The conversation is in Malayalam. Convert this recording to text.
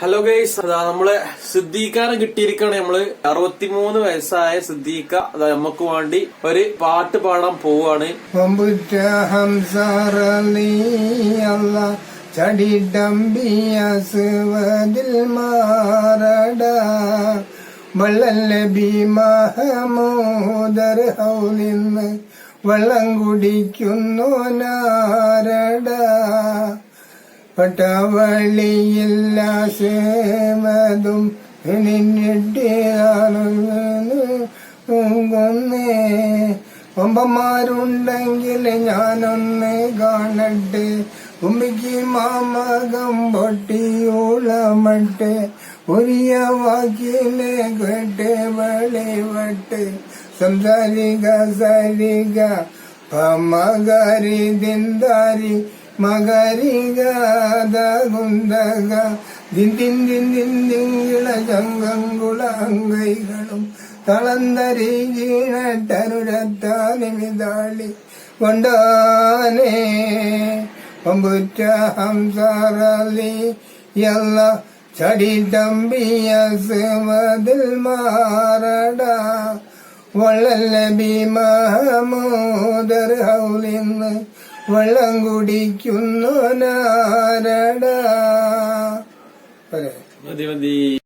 ഹലോ ഗൈസ് അതാ നമ്മൾ സിദ്ദീഖാനെ കിട്ടിയിരിക്കാണ് നമ്മൾ. അറുപത്തിമൂന്ന് വയസ്സായ സിദ്ദീഖ അതാ നമുക്ക് വേണ്ടി ഒരു പാട്ട് പാടാൻ പോവാണ്. വെള്ളം കുടിക്കുന്നു നാരട. പട്ടവളിയില്ല സേവതും കൊന്നേ ഒമ്പന്മാരുണ്ടെങ്കിൽ ഞാനൊന്ന് കാണട്ടെ. ഉമ്മിക്ക് മാമകം പൊട്ടിയോളമട്ടെ ഉരിയ വാക്കിലെ കേട്ട് വെളിവട്ട്. സംസാരിക സരിക പമകരി ദിന്താരി മകരിക ദുന്തക ദിന്തിൻ ദിന്തിൻ ദിങ്കിള ചങ്കങ്കുള അങ്കൈകളും തളന്തരി ഗീണട്ടനുരത്താനിമിതാളി കൊണ്ടാനേ. പമ്പുറ്റ ഹംസാറലി യല്ല ചടി തമ്പിയ സേവതിൽ മാറട. വള്ളല്ല ഭീമഹമോദർ ഹൗലിന്ന് വെള്ളം കുടിക്കുന്നു നാരട മതി മതി.